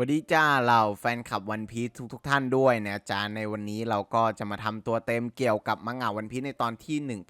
สวัสดีจ้าเราแฟนคลับวันพีททุกๆท่านด้วยนะจ๊ะในวันนี้เราก็จะมาทำตัวเต็มเกี่ยวกับมังงะวันพีทในตอนที่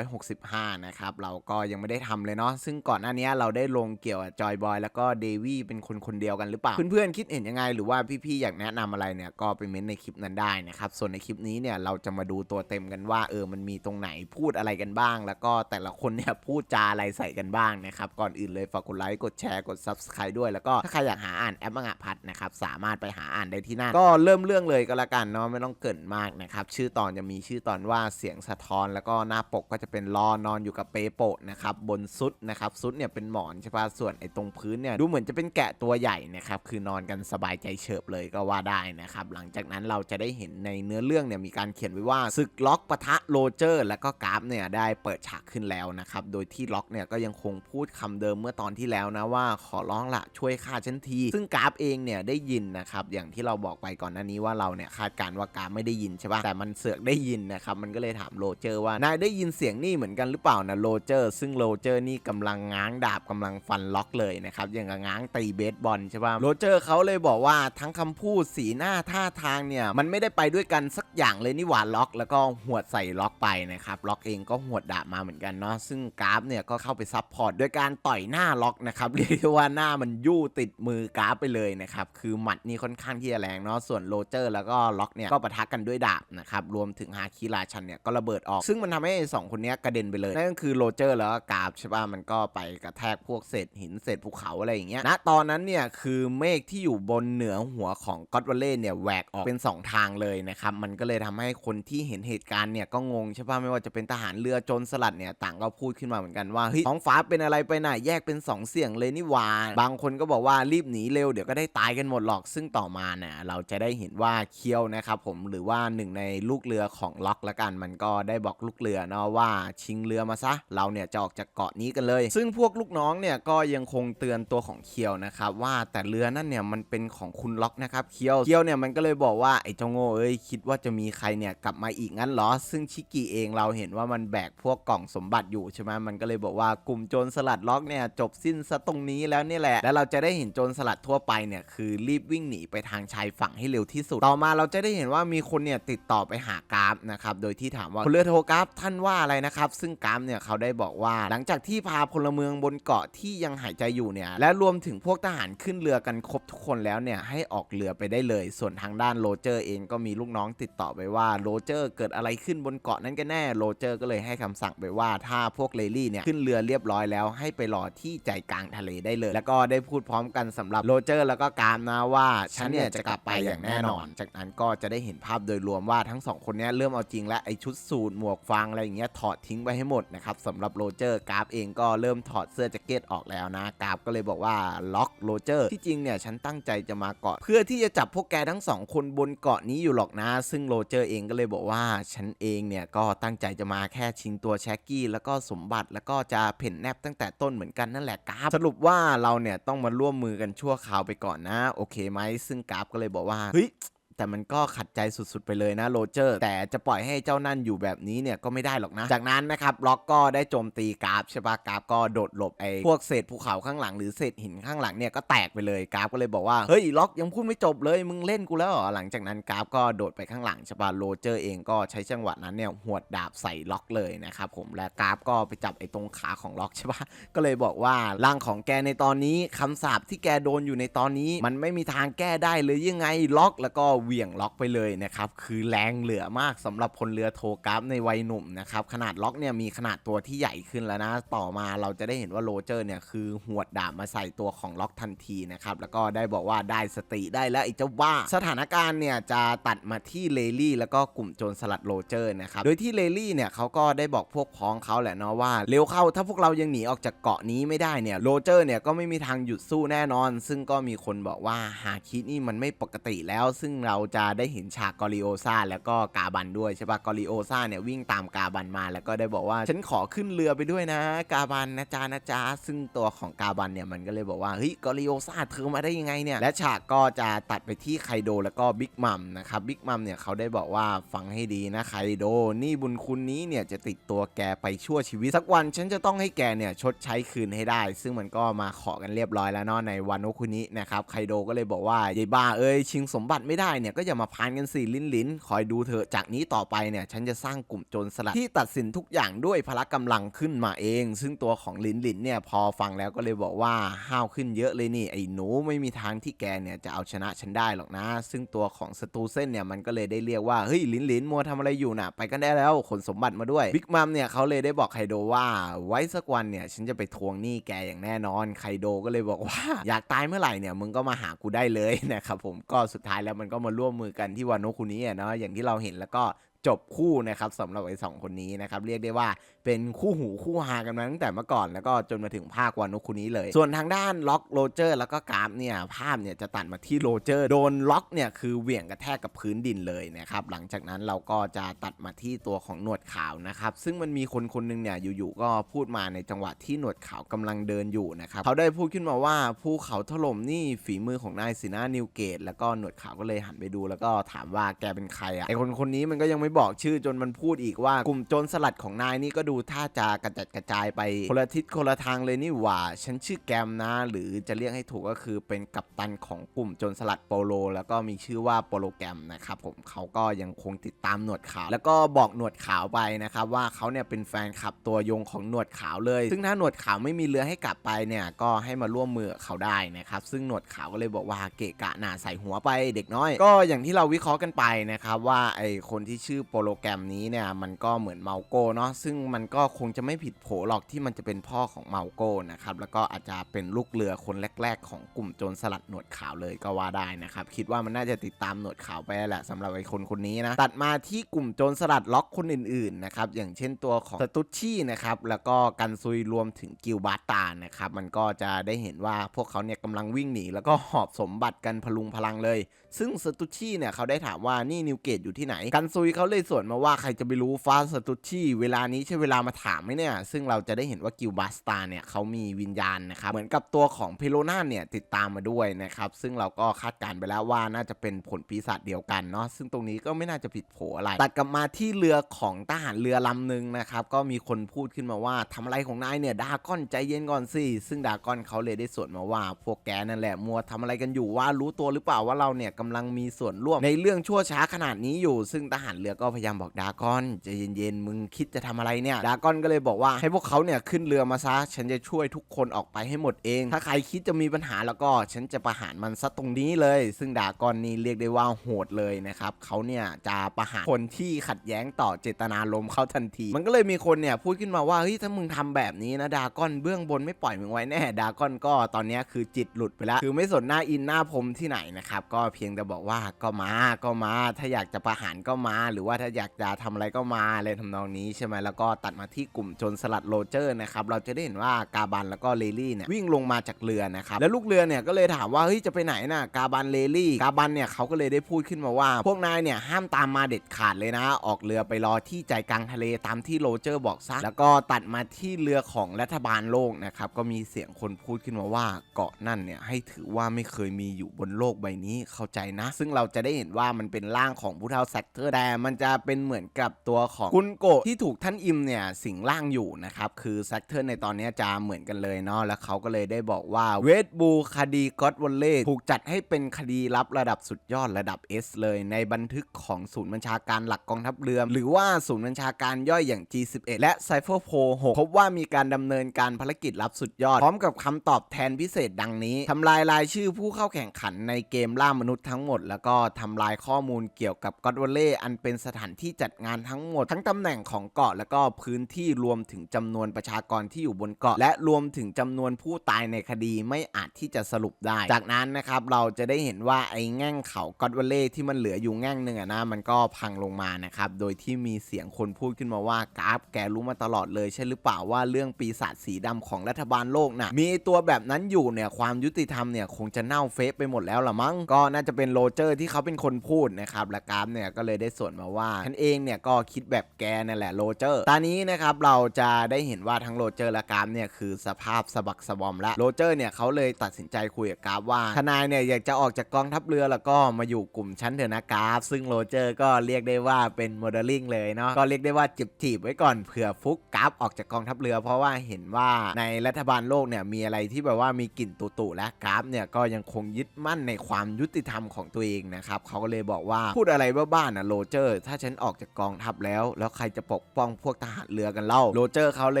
1165 นะครับ เราก็ยังไม่ได้ทำเลยเนาะซึ่งก่อนหน้านี้เราได้ลงเกี่ยวกับจอยบอยแล้วก็เดวี่เป็นคนคนเดียวกันหรือเปล่า เพื่อนๆคิดเห็นยังไง หรือว่าพี่ๆอยากแนะนำอะไรเนี่ยก็ไปเม้นต์ในคลิปนั้นได้นะครับ ส่วนในคลิปนี้เนี่ยเราจะมาดูตัวเต็มกันว่าเออมันมีตรงไหนพูดอะไรกันบ้าง แล้วก็แต่ละคนเนี่ยพูดจาอะไรใส่กันบ้างนะครับก่อนอื่นเลยฝากกดไลค์กดแชร์กด subscribe ด้วยแล้วก็ถ้าใครอยากหาอ่านแอปมังงะพัดนะครับสามารถไปหาอ่านได้ที่นั่นก็เริ่มเรื่องเลยก็แล้วกันเนาะไม่ต้องเกินมากนะครับชื่อตอนจะมีชื่อตอนว่าเสียงสะท้อน แล้วก็หน้าปกก็จะเป็นรอนอนอยู่กับเปโปะนะครับบนซุดนะครับซุดเนี่ยเป็นหมอนใช่ปะส่วนไอ้ตรงพื้นเนี่ยดูเหมือนจะเป็นแกะตัวใหญ่นะครับคือนอนกันสบายใจเฉิบเลยก็ว่าได้นะครับหลังจากนั้นเราจะได้เห็นในเนื้อเรื่องเนี่ยมีการเขียนไว้ว่าศึกล็อกปะทะโรเจอร์ และก็กราฟเนี่ยได้เปิดฉากขึ้นแล้วนะครับโดยที่ล็อกเนี่ยก็ยังคงพูดคำเดิมเมื่อตอนที่แล้วนะว่าขอร้องละช่วยฆ่าฉันที ซึ่งกราฟเองเนี่ยได้ยินนะครับอย่างที่เราบอกไปก่อนหน้านี้ว่าเราเนี่ยคาดการว่ากาฟไม่ได้ยินใช่ปะแต่มันเสือกได้ยินนะครับมันก็เลยถามโรเจอร์ว่านายได้ยินเสียงนี่เหมือนกันหรือเปล่านะโรเจอร์ซึ่งโรเจอร์นี่กำลังง้างดาบกำลังฟันล็อกเลยนะครับอย่างกับง้างตีเบสบอลใช่ปะโรเจอร์เขาเลยบอกว่าทั้งคำพูดสีหน้าท่าทางเนี่ยมันไม่ได้ไปด้วยกันสักอย่างเลยนี่หว่าล็อก แล้วก็หวดใส่ล็อกไปนะครับล็อกเองก็หวดดาบมาเหมือนกันเนาะซึ่งกราฟเนี่ยก็เข้าไปซับพอร์ตด้วยการต่อยหน้าล็อกนะครับเรียกได้ว่าหน้ามันยู่ติดมือกราฟไปเลยนะครับ คือหมัดนี่ค่อนข้างที่จะแรงเนาะ ส่วนโรเจอร์แล้วก็ล็อกเนี่ยก็ปะทะกันด้วยดาบนะครับ รวมถึงฮาคิราชันเนี่ยก็ระเบิดออก ซึ่งมันทำให้สองคนนี้กระเด็นไปเลย นั่นก็คือโรเจอร์แล้วก็กาฟใช่ป่ะ มันก็ไปกระแทกพวกเศษหินเศษภูเขาอะไรอย่างเงี้ย ณ ตอนนั้นเนี่ยคือเมฆที่อยู่บนเหนือหัวของก็อดวลเล่เนี่ยแหวกออกเป็น 2 ทางเลยนะครับ มันก็เลยทำให้คนที่เห็นเหตุการณ์เนี่ยก็งงใช่ป่ะ ไม่ว่าจะเป็นทหารเรือโจรสลัดเนี่ยต่างก็พูดขึ้นมาเหมือนกันว่าเฮ้ยท้องฟ้าเป็นอะไรไปไหนแยกเป็นสองเสียงเลยนี่หว่า บางคนก็บอกว่ารีบหนีเร็วเดี๋ยวก็ได้ตายกันหมดหรอกซึ่งต่อมาเนี่ยเราจะได้เห็นว่าเคียวนะครับผมหรือว่าหนึ่งในลูกเรือของล็อกละกัน มันก็ได้บอกลูกเรือเนาะว่าชิงเรือมาซะ เราเนี่ยจะออกจากเกาะนี้กันเลย ซึ่งพวกลูกน้องเนี่ยก็ยังคงเตือนตัวของเคียวนะครับว่าแต่เรือนั่นเนี่ยมันเป็นของคุณล็อกนะครับเคียวเคียวเนี่ยมันก็เลยบอกว่าไอ้เจ้าโง่เอ้ยคิดว่าจะมีใครเนี่ยกลับมาอีกงั้นเหรอ ซึ่งชิกิเองเราเห็นว่ามันแบกพวกกล่องสมบัติอยู่ใช่ไหมมันก็เลยบอกว่ากลุ่มโจรสลัดล็อกเนี่ยจบสิ้นซะตรงนี้แล้วนี่แหละ แล้วเราจะได้เห็นโจรสลัดทั่วไปเนี่ยคือรีบวิ่งหนีไปทางชายฝั่งให้เร็วที่สุด ต่อมาเราจะได้เห็นว่ามีคนเนี่ยติดต่อไปหากราฟนะครับโดยที่ถามว่าพลเรือโทกราฟท่านว่าอะไรนะครับ ซึ่งกราฟเนี่ยเขาได้บอกว่า หลังจากที่พาพลเมืองบนเกาะที่ยังหายใจอยู่เนี่ยและรวมถึงพวกทหารขึ้นเรือกันครบทุกคนแล้วเนี่ยให้ออกเรือไปได้เลย ส่วนทางด้านโรเจอร์เองก็มีลูกน้องติดต่อไปว่าโรเจอร์เกิดอะไรขึ้นบนเกาะนั้นกันแน่โรเจอร์ก็เลยให้คำสั่งไปว่าถ้าพวกเลลี่เนี่ยขึ้นเรือเรียบร้อยแล้วให้ไปรอที่ใจกลางทะเลได้เลย แล้วก็ได้พูดพร้อมกันสำหรับโรเจอร์แล้วก็กรามนะว่าฉันเนี่ยจะกลับไปอย่างแน่นอน จากนั้นก็จะได้เห็นภาพโดยรวมว่าทั้งสองคนเนี้ยเริ่มเอาจริงและไอชุดสูทหมวกฟางอะไรอย่างเงี้ยถอดทิ้งไปให้หมดนะครับสำหรับโรเจอร์กราฟเองก็เริ่มถอดเสื้อแจ็คเก็ตออกแล้วนะกราฟก็เลยบอกว่าล็อกโรเจอร์ที่จริงเนี่ยฉันตั้งใจจะมาเกาะ เพื่อที่จะจับพวกแกทั้งสองคนบนเกาะนี้อยู่หรอกนะ ซึ่งโรเจอร์เองก็เลยบอกว่าฉันเองเนี่ยก็ตั้งใจจะมาแค่ชิงตัวแช็กกี้แล้วก็สมบัติแล้วก็จะเพ่นแนบตั้งแต่ต้นเหมือนกันนั่นแหละกราฟสรุปว่าเราเนี่ยต้องมาร่วมมือกันชั่วคราวไปก่อนนะ โอเคไหมซึ่งกราฟก็เลยบอกว่าเฮ้ย แต่มันก็ขัดใจสุดๆไปเลยนะโรเจอร์ แต่จะปล่อยให้เจ้านั่นอยู่แบบนี้เนี่ยก็ไม่ได้หรอกนะ จากนั้นนะครับล็อกก็ได้โจมตีกราฟใช่ปะกราฟก็โดดหลบไอ้พวกเศษภูเขาข้างหลังหรือเศษหินข้างหลังเนี่ยก็แตกไปเลยกราฟก็เลยบอกว่าเฮ้ยล็อกยังพูดไม่จบเลยมึงเล่นกูแล้วเหรอหลังจากนั้นกราฟก็โดดไปข้างหลังใช่ปะโรเจอร์เองก็ใช้จังหวะนั้นเนี่ยหวดดาบใส่ล็อกเลยนะครับผมและกราฟก็ไปจับไอ้ตรงขาของล็อกใช่ปะก็เลยบอกว่าร่างของแกในตอนนี้คำสาปที่แกโดนอยู่ในตอนนี้ มันไม่มีทางแก้ได้เลยยังไงล็อกแล้วก็เหวี่ยงล็อกไปเลยนะครับคือแรงเหลือมากสำหรับพลเรือโทกราฟในวัยหนุ่มนะครับขนาดล็อกเนี่ยมีขนาดตัวที่ใหญ่ขึ้นแล้วนะ ต่อมาเราจะได้เห็นว่าโรเจอร์เนี่ยคือหวดดาบมาใส่ตัวของล็อกทันทีนะครับแล้วก็ได้บอกว่าได้สติได้แล้วไอ้เจ้าว่าสถานการณ์เนี่ยจะตัดมาที่เลลี่ แล้วก็กลุ่มโจรสลัดโรเจอร์นะครับโดยที่เลลี่เนี่ยเขาก็ได้บอกพวกพ้องเขาแหละเนาะว่าเร็วเข้าถ้าพวกเรายังหนีออกจากเกาะนี้ไม่ได้เนี่ยโรเจอร์เนี่ยก็ไม่มีทางหยุดสู้แน่นอน ซึ่งก็มีคนบอกว่าฮาคินี่มันไม่ปกติแล้ว ซึ่งเราเราจะได้เห็นฉากกอริโอซาแล้วก็กาบันด้วยใช่ปะกอริโอซาเนี่ยวิ่งตามกาบันมาแล้วก็ได้บอกว่า ฉันขอขึ้นเรือไปด้วยนะ กาบันนะจ๊ะนะจ๊ะซึ่งตัวของกาบันเนี่ยมันก็เลยบอกว่าเฮ้ยกอริโอซาเธอมาได้ยังไงเนี่ยและฉากก็จะตัดไปที่ไคโดแล้วก็บิ๊กมัมนะครับบิ๊กมัมเนี่ยเขาได้บอกว่าฟังให้ดีนะไคโดนี่บุญคุณนี้เนี่ยจะติดตัวแกไปชั่วชีวิตสักวัน ฉันจะต้องให้แกเนี่ยชดใช้คืนให้ได้ ซึ่งมันก็มาขอกันเรียบร้อยแล้วเนาะในวันโนคุนินะครับไคโดก็เลยบอกว่ายายบ้าเอ้ยชิงสมบัติไม่ได้เนี่ยก็อย่ามาพานกันสิลิ้นลิ้นคอยดูเถอะจากนี้ต่อไปเนี่ยฉันจะสร้างกลุ่มโจรสลัดที่ตัดสินทุกอย่างด้วยพละกำลังขึ้นมาเอง ซึ่งตัวของลิ้นลิ้นเนี่ยพอฟังแล้วก็เลยบอกว่าห้าวขึ้นเยอะเลยนี่ไอ้หนูไม่มีทางที่แกเนี่ยจะเอาชนะฉันได้หรอกนะ ซึ่งตัวของสตูเซนเนี่ยมันก็เลยได้เรียกว่าเฮ้ยลิ้นลิ้นมัวทำอะไรอยู่น่ะ ไปกันได้แล้วขนสมบัติมาด้วยบิ๊กมัมเนี่ยเขาเลยได้บอกไคโดว่าไว้สักวันเนี่ยฉันจะไปทวงหนี้แกอย่างแน่นอนไคโดก็เลยบอกว่า อยากตายเมื่อไหร่เนี่ยมึงก็มาหากูได้เลยนะครับผมก็สุดท้ายแล้วมันก็มาร่วมมือกันที่วานโนคุนี้เนาะอย่างที่เราเห็นแล้วก็ จบคู่นะครับสำหรับไอ้สองคนนี้นะครับเรียกได้ว่าเป็นคู่หูคู่ฮากันมาตั้งแต่เมื่อก่อนแล้วก็จนมาถึงภาควานโนคุนี้เลย ส่วนทางด้านล็อกโรเจอร์แล้วก็กราฟเนี่ยภาพเนี่ยจะตัดมาที่โรเจอร์โดนล็อกเนี่ยคือเหวี่ยงกระแทกกับพื้นดินเลยนะครับหลังจากนั้นเราก็จะตัดมาที่ตัวของหนวดขาวนะครับซึ่งมันมีคนคนหนึงเนี่ยอยู่ๆก็พูดมาในจังหวะที่หนวดขาวกำลังเดินอยู่นะครับเขาได้พูดขึ้นมาว่าภูเขาถล่มนี่ฝีมือของนายสินานิวเกต แล้วก็หนวดขาวก็เลยหันไปดู แล้วก็ถามว่าแกเป็นใครอะไอคนคนนี้มันก็ยังไม่บอกชื่อจนมันพูดอีกว่ากลุ่มโจรสลัดของนายนี่ก็ดูท่าจะกระจัดกระจายไปคนละทิศคนละทางเลยนี่หว่า ฉันชื่อแกมนะ หรือจะเรียกให้ถูกก็คือเป็นกัปตันของกลุ่มโจรสลัดโปโล แล้วก็มีชื่อว่าโปโลแกมนะครับผมเขาก็ยังคงติดตามหนวดขาว แล้วก็บอกหนวดขาวไปนะครับว่าเขาเนี่ยเป็นแฟนคลับตัวยงของหนวดขาวเลย ซึ่งถ้าหนวดขาวไม่มีเรือให้กลับไปเนี่ยก็ให้มาร่วมมือเขาได้นะครับซึ่งหนวดขาวก็เลยบอกว่าเกะกะหนาใส่หัวไปเด็กน้อย ก็อย่างที่เราวิเคราะห์กันไปนะครับว่าไอคนที่ชื่อโปโลแกรมนี้เนี่ยมันก็เหมือนเมาโก้เนาะซึ่งมันก็คงจะไม่ผิดโผหรอกที่มันจะเป็นพ่อของเมาโก้นะครับแล้วก็อาจจะเป็นลูกเรือคนแรก ๆ ของกลุ่มโจรสลัดหนวดขาวเลยก็ว่าได้นะครับคิดว่ามันน่าจะติดตามหนวดขาวไปแหละสำหรับไอ้คนคนนี้นะตัดมาที่กลุ่มโจรสลัดล็อกคนอื่นๆนะครับอย่างเช่นตัวของสตุชชี่นะครับแล้วก็กันซุยรวมถึงกิลบาตานะครับมันก็จะได้เห็นว่าพวกเขาเนี่ยกำลังวิ่งหนีแล้วก็หอบสมบัติกันพลุงพลังเลย ซึ่งสตุชชี่เนี่ยเขาได้ถามว่านี่นิวเกตอยู่ที่ไหนกันซุยเขาเลยสวนมาว่าใครจะไปรู้ฟาสตุชชี่ เวลานี้ใช่เวลามาถามไหมเนี่ย ซึ่งเราจะได้เห็นว่ากิลบาสตาเนี่ยเขามีวิญญาณนะครับ เหมือนกับตัวของเพโลนาเนี่ยติดตามมาด้วยนะครับ ซึ่งเราก็คาดการณ์ไปแล้วว่าน่าจะเป็นผลปีศาจเดียวกันเนาะ ซึ่งตรงนี้ก็ไม่น่าจะผิดโผอะไร ตัดกลับมาที่เรือของทหารเรือลำหนึ่งนะครับ ก็มีคนพูดขึ้นมาว่าทำอะไรของนายเนี่ยดาก้อนใจเย็นก่อนสิ ซึ่งดาก้อนเขาเลยได้สวนมาว่า พวกแกนั่นแหละมัวทำอะไรกันอยู่ว่ารู้ตัวหรือเปล่าว่าเราเนี่ยกำลังมีส่วนร่วมในเรื่องชั่วช้าขนาดนี้อยู่ ซึ่งทหารเรือก็พยายามบอกดากอนใจเย็นๆมึงคิดจะทำอะไรเนี่ยดากอนก็เลยบอกว่าให้พวกเขาเนี่ยขึ้นเรือมาซะฉันจะช่วยทุกคนออกไปให้หมดเอง ถ้าใครคิดจะมีปัญหาแล้วก็ฉันจะประหารมันซะตรงนี้เลย ซึ่งดากอนนี่เรียกได้ว่าโหดเลยนะครับเขาเนี่ยจะประหารคนที่ขัดแย้งต่อเจตนารมณ์เขาทันที มันก็เลยมีคนเนี่ยพูดขึ้นมาว่าเฮ้ยถ้ามึงทำแบบนี้นะดากอนเบื้องบนไม่ปล่อยมึงไว้แน่ดากอนก็ตอนนี้คือจิตหลุดไปแล้วคือไม่สนหน้าอินหน้าพรมที่ไหนนะครับก็เพียงแต่บอกว่าก็มาก็มา ถ้าอยากจะประหารก็มาหรือว่าถ้าอยากจะทำอะไรก็มาอะไรทำนองนี้ใช่ไหมแล้วก็ตัดมาที่กลุ่มโจรสลัดโรเจอร์นะครับเราจะได้เห็นว่ากาบันแล้วก็เลลี่เนี่ยวิ่งลงมาจากเรือนะครับแล้วลูกเรือเนี่ยก็เลยถามว่าเฮ้ยจะไปไหนน่ะกาบันเลลี่กาบันเนี่ยเขาก็เลยได้พูดขึ้นมาว่า พวกนายเนี่ยห้ามตามมาเด็ดขาดเลยนะ ออกเรือไปรอที่ใจกลางทะเลตามที่โรเจอร์บอกซะแล้วก็ตัดมาที่เรือของรัฐบาลโลกนะครับก็มีเสียงคนพูดขึ้นมาว่าเกาะนั่นเนี่ยให้ถือว่าไม่เคยมีอยู่บนโลกใบนี้เข้าใจนะ ซึ่งเราจะได้เห็นว่ามันเป็นร่างของผู้เฒ่าแซกเตอร์แต่มันจะเป็นเหมือนกับตัวของกุนโกะที่ถูกท่านอิมเนี่ยสิงร่างอยู่นะครับ คือแซกเตอร์ในตอนเนี้ยจะเหมือนกันเลยเนาะแล้วเขาก็เลยได้บอกว่าเวทบูคดีก็อดวอลเล่ถูกจัดให้เป็นคดีลับระดับสุดยอดระดับ S เลยในบันทึกของศูนย์บัญชาการหลักกองทัพเรือ หรือว่าศูนย์บัญชาการย่อยอย่าง G11 และ Cypher p o 6พบว่ามีการดำเนินการภารกิจลับสุดยอด พร้อมกับคำตอบแทนพิเศษดังนี้ทำลายรายชื่อผู้เข้าแข่งขันในเกมล่ามนุษย์ทั้งหมด แล้วก็ทำลายข้อมูลเกี่ยวกับก็อดวอลเล่อันเป็นสถานที่จัดงานทั้งหมด ทั้งตำแหน่งของเกาะแล้วก็พื้นที่รวมถึงจำนวนประชากรที่อยู่บนเกาะ และรวมถึงจำนวนผู้ตายในคดีไม่อาจที่จะสรุปได้ จากนั้นนะครับเราจะได้เห็นว่าไอ้แง่งเขากอดวเล่ที่มันเหลืออยู่แง่งหนึ่งอะนะมันก็พังลงมานะครับโดยที่มีเสียงคนพูดขึ้นมาว่ากราฟแกรู้มาตลอดเลยใช่หรือเปล่าว่าเรื่องปีศาจสีดำของรัฐบาลโลกน่ะมีตัวแบบนั้นอยู่เนี่ยความยุติธรรมเนี่ยคงจะเน่าเฟะไปหมดแล้วละมั้งก็น่าจะเป็นโรเจอร์ที่เขาเป็นคนพูดนะครับและกราฟเนี่ยก็เลยได้ส่วนมาว่าฉันเองเนี่ยก็คิดแบบแกนั่นแหละโรเจอร์ ตอนนี้นะครับเราจะได้เห็นว่าทั้งโรเจอร์และกราฟเนี่ยคือสภาพสะบักสะบอมละโรเจอร์เนี่ยเขาเลยตัดสินใจคุยกับกราฟว่าทนายเนี่ยอยากจะออกจากกองทัพเรือแล้วก็มาอยู่กลุ่มชั้นเถอะนะกราฟ ซึ่งโรเจอร์ก็เรียกได้ว่าเป็นโมเดลลิ่งเลยเนาะก็เรียกได้ว่าจีบจีบไว้ก่อนเผื่อฟุกกราฟออกจากกองทัพเรือ เพราะว่าเห็นว่าในรัฐบาลโลกเนี่ยมีอะไรที่แบบว่ามีกลิ่นตุ่ๆและกราฟเนี่ยก็ยังคงยึดมั่นในความยุติธรรมของตัวเองนะครับเขาก็เลยบอกว่าพูดอะไรบ้าๆนะโรเจอร์ถ้าฉันออกจากกองทัพแล้ว แล้วใครจะปกป้องพวกทหารเรือกันเล่าโรเจอร์เขาเล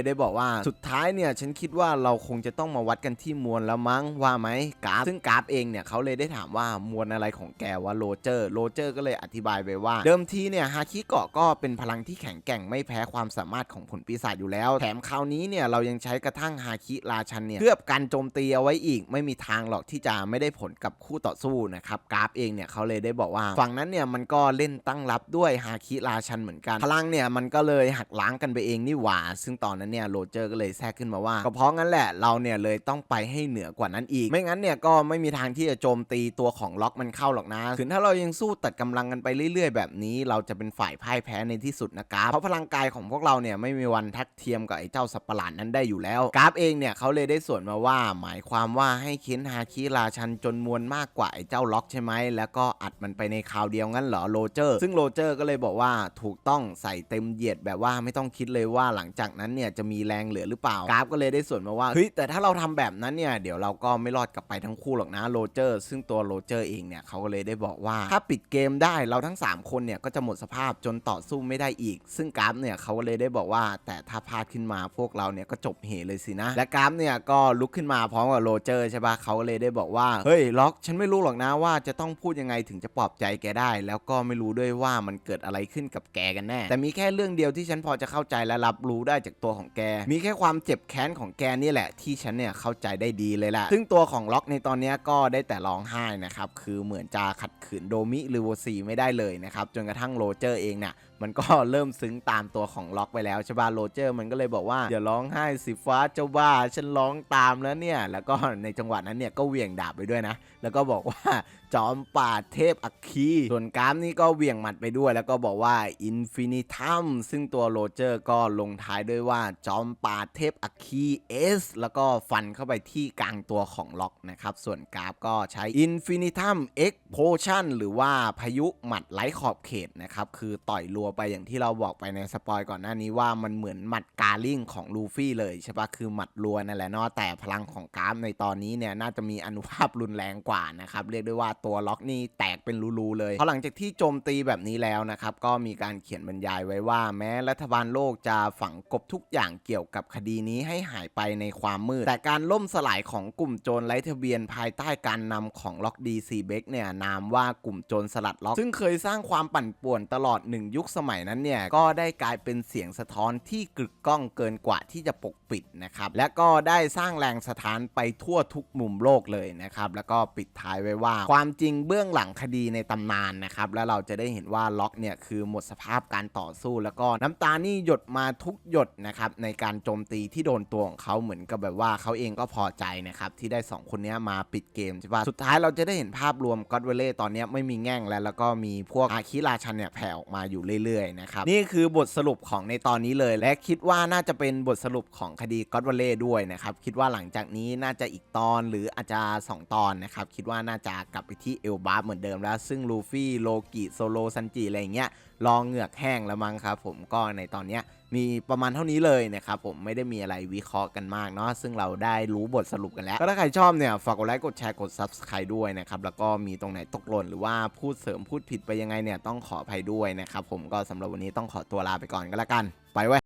ยได้บอกว่าสุดท้ายเนี่ยฉันคิดว่าเราคงจะต้องมาวัดกันที่มวลแล้วมั้งว่าไหมกราฟซึ่งกราฟเองเนี่ยเขาเลยได้ถามว่ามวลอะไรของแกว่าโรเจอร์โรเจอร์ก็เลยอธิบายไปว่า เดิมทีเนี่ยฮาคิเกาะก็เป็นพลังที่แข็งแกร่งไม่แพ้ความสามารถของผลปีศาจอยู่แล้ว แถมคราวนี้เนี่ยเรายังใช้กระทั่งฮาคิราชันเนี่ยเคลือบกันโจมตีเอาไว้อีก ไม่มีทางหรอกที่จะไม่ได้ผลกับคู่ต่อสู้นะครับกราฟเองเนี่ยเขาเลยได้บอกว่าฝั่งนั้นเนี่ยมันก็เล่นตั้งรับด้วยฮาคิราชันเหมือนกัน พลังเนี่ยมันก็เลยหักล้างกันไปเองนี่หว่า ซึ่งตอนนั้นเนี่ยโรเจอร์ก็เลยแทรกขึ้นมาว่าก็เพราะงั้นแหละเราเนี่ยเลยต้องไปให้เหนือกว่านั้นอีก ไม่งั้นเนี่ยก็ไม่มีทางที่จะโจมตีตัวของล็อกมันเข้าหรอกนะถึงถ้าเรายังสู้ตัดกำลังกันไปเรื่อย ๆ แบบนี้ เราจะเป็นฝ่ายพ่ายแพ้ในที่สุดนะครับเพราะพลังกายของพวกเราเนี่ยไม่มีวันทักเทียมกับไอ้เจ้าสัปหลาดนั้นได้อยู่แล้วกราฟเองเนี่ยเขาเลยได้ส่วนมาว่า หมายความว่าให้เค้นฮาคิราชันจนมวลมากกว่าไอ้เจ้าล็อกใช่ไหมแล้วก็อัดมันไปในคราวเดียวงั้นเหรอโรเจอร์ซึ่งโรเจอร์ก็เลยบอกว่าถูกต้องใส่เต็มเหยียดแบบว่าไม่ต้องคิดเลยว่าหลังจากนั้นเนี่ยจะมีแรงเหลือหรือเปล่ากราฟก็เลยได้ส่วนมาว่าเฮ้ยแต่ถ้าเราทำแบบนั้นเนี่ยเดี๋ยวเราก็ไม่รอดกลับไปทั้งคู่หรอกนะโรเจอร์ซึ่งตัวโรเจอร์เองเนี่ยเขาก็เลยได้บอกว่าถ้าปิดเกมได้เราทั้ง 3 คนเนี่ยก็จะหมดสภาพจนต่อสู้ไม่ได้อีก ซึ่งกราฟเนี่ยเขาก็เลยได้บอกว่า แต่ถ้าพลาดขึ้นมาพวกเราเนี่ยก็จบเหเลยสินะ และกราฟเนี่ยก็ลุกขึ้นมาพร้อมกับโรเจอร์ใช่ปะเขาก็เลยได้บอกว่าเฮ้ยล็อกฉันไม่รู้หรอกนะว่าจะต้องพูดยังไงถึงจะปลอบใจแกได้ แล้วก็ไม่รู้ด้วยว่ามันเกิดอะไรขึ้นกับแกกันแน่ แต่มีแค่เรื่องเดียวที่ฉันพอจะเข้าใจและรับรู้ได้จากตัวของแก มีแค่ความเจ็บแค้นของแกนี่แหละ ที่ฉันเนี่ยเข้าใจได้ดีเลยแหละซึ่งตัวของล็อกในตอนนี้ก็ได้แต่ร้องไห้นะครับคือเหมือนจะขัดขืนโดมิหรือโวซีไม่ได้เลยนะครับจนกระทั่งโรเจอร์เองเนี่ยมันก็เริ่มซึ้งตามตัวของล็อกไปแล้วใช่ป่ะโรเจอร์มันก็เลยบอกว่าอย่าร้องไห้สิฟ้าเจ้าบ้าฉันร้องตามแล้วเนี่ย แล้วก็ในจังหวะนั้นเนี่ยก็เหวี่ยงดาบไปด้วยนะ แล้วก็บอกว่า จอมป่าเทพอัคคี ส่วนกรามนี่ก็เหวี่ยงหมัดไปด้วย แล้วก็บอกว่าอินฟินิทัมซึ่งตัวโรเจอร์ก็ลงท้ายด้วยว่าจอมป่าเทพอัคคีเอสแล้วก็ฟันเข้าไปที่กลางตัวของล็อกนะครับ ส่วนกราฟก็ใช้อินฟินิทัมเอ็กโพชั่นหรือว่าพายุหมัดไร้ขอบเขตนะครับ คือต่อยรัวไปอย่างที่เราบอกไปในสปอยก่อนหน้านี้ว่ามันเหมือนหมัดกาลิงของลูฟี่เลยใช่ปะคือหมัดรัวนั่นแหละเนาะแต่พลังของกราฟในตอนนี้เนี่ยน่าจะมีอนุภาพรุนแรงกว่านะครับเรียกได้ว่าตัวล็อกนี่แตกเป็นรูๆเลยพราะหลังจากที่โจมตีแบบนี้แล้วนะครับก็มีการเขียนบรรยายไว้ว่า แม้รัฐบาลโลกจะฝังกบทุกอย่างเกี่ยวกับคดีนี้ให้หายไปในความมืด แต่การล่มสลายของกลุ่มโจรไร้ทะเบียนภายใต้การนำของล็อกดีซีเบกเนี่ยนามว่ากลุ่มโจรสลัดล็อก ซึ่งเคยสร้างความปั่นป่วนตลอดหนึ่งยุคสมัยนั้นเนี่ยก็ได้กลายเป็นเสียงสะท้อนที่กึกก้องเกินกว่าที่จะปกปิดนะครับและก็ได้สร้างแรงสะท้านไปทั่วทุกมุมโลกเลยนะครับแล้วก็ปิดท้ายไว้ว่าความจริงเบื้องหลังคดีในตำนานนะครับ แล้วเราจะได้เห็นว่าล็อกเนี่ยคือหมดสภาพการต่อสู้ แล้วก็น้ำตานี่หยดมาทุกหยดนะครับในการโจมตีที่โดนตัวของเขาเหมือนกับแบบว่าเขาเองก็พอใจนะครับที่ได้สองคนนี้มาปิดเกมใช่ปะสุดท้ายเราจะได้เห็นภาพรวมก็อดเวเล่ตอนนี้ไม่มีแง่งแล้วแล้วก็มีพวกอาคิราชันเนี่ยแผ่ออกมาอยู่เรื่อยๆนะครับนี่คือบทสรุปของในตอนนี้เลย และคิดว่าน่าจะเป็นบทสรุปของคดีก็อดเวเล่ด้วยนะครับคิดว่าหลังจากนี้น่าจะอีกตอนหรืออาจจะสองตอนนะครับคิดว่าน่าจะกลับไปที่เอลบาร์เหมือนเดิมแล้ว ซึ่งลูฟี่โลกิโซโลซันจิอะไรเงี้ยรองเหงือกแห้งแล้วมั้งครับผมก็ในตอนเนี้ยมีประมาณเท่านี้เลยนะครับผมไม่ได้มีอะไรวิเคราะห์กันมากเนาะซึ่งเราได้รู้บทสรุปกันแล้ว ก็ถ้าใครชอบเนี่ยฝากกดไลค์กดแชร์กด Subscribe ด้วยนะครับ แล้วก็มีตรงไหนตกหล่นหรือว่าพูดเสริมพูดผิดไปยังไงเนี่ยต้องขออภัยด้วยนะครับผมก็สำหรับวันนี้ต้องขอตัวลาไปก่อนก็แล้วกัน ไปไว้